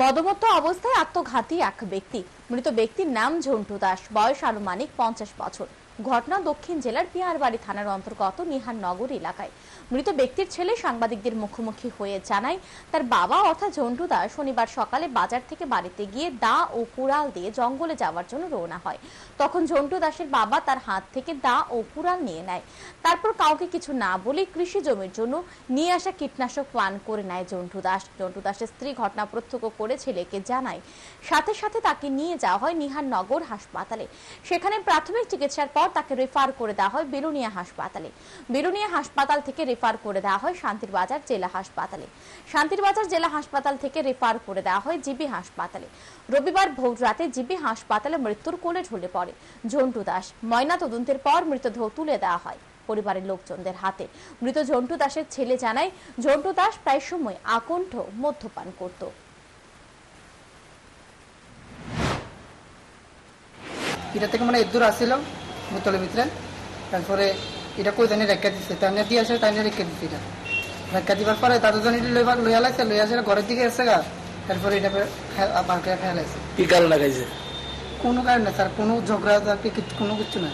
মদমত্ত অবস্থায় আত্মঘাতী এক ব্যক্তি। মৃত ব্যক্তির নাম ঝন্টু দাস। বয়স আনুমানিক পঞ্চাশ বছর। ঘটনা দক্ষিণ জেলার পিয়ারবাড়ি থানার অন্তর্গত নিহার নগর এলাকায়। মৃত ব্যক্তির ছেলে সাংবাদিকদের মুখোমুখি হয়ে জানায়, তার বাবা অর্থাৎ ঝন্টু দাস শনিবার সকালে বাজার থেকে বাড়িতে গিয়ে দা ও কুড়াল দিয়ে জঙ্গলে যাওয়ার জন্য রওনা হয়। তখন ঝন্টু দাসের বাবা তার হাত থেকে দা ও কুড়াল নিয়ে নেয়। তারপর কাউকে কিছু না বলে কৃষি জমির জন্য নিয়ে আসা কীটনাশক পান করে নেয় জন্টু দাস। জন্টু দাসের স্ত্রী ঘটনা প্রত্যক্ষ করে ছেলেকে জানায়। সাথে সাথে তাকে নিয়ে যাওয়া হয় নিহার নগর হাসপাতালে। সেখানে প্রাথমিক চিকিৎসার পর তাকে রেফার করে দেওয়া হয় বেলুনিয়া হাসপাতালে। বেলুনিয়া হাসপাতাল থেকে রেফার করে দেওয়া হয় শান্তির বাজার জেলা হাসপাতালে। শান্তির বাজার জেলা হাসপাতাল থেকে রেফার করে দেওয়া হয় জিবি হাসপাতালে। রবিবার ভোর রাতে জিবি হাসপাতালে মৃত্যুর কোলে ঢলে পড়ে ঝন্টু দাস। ময়না তদন্তের পর মৃতদেহ তুলে দেওয়া হয় পরিবারের লোকজনদের হাতে। মৃত ঝন্টু দাসের ছেলে জানায়, ঝন্টু দাস প্রায় সময় আকণ্ঠ, মদ্যপান করত। এটা থেকে মানে এদূর আসছিল বোতলের ভিতরে। তারপরে এটা কই জানি রেখা দিচ্ছে তাই দিয়ে আসে তাই রেখে দিচ্ছে এটা। রেখা দিবার পরে তাদের জন্য লইবা লইয়া লাগছে লইয়া আসে ঘরের দিকে এসে গা। তারপরে এটা বারকে ফেলাইছে। কি কারণ লাগাইছে কোনো কারণ না স্যার কোনো ঝগড়া কোনো কিছু না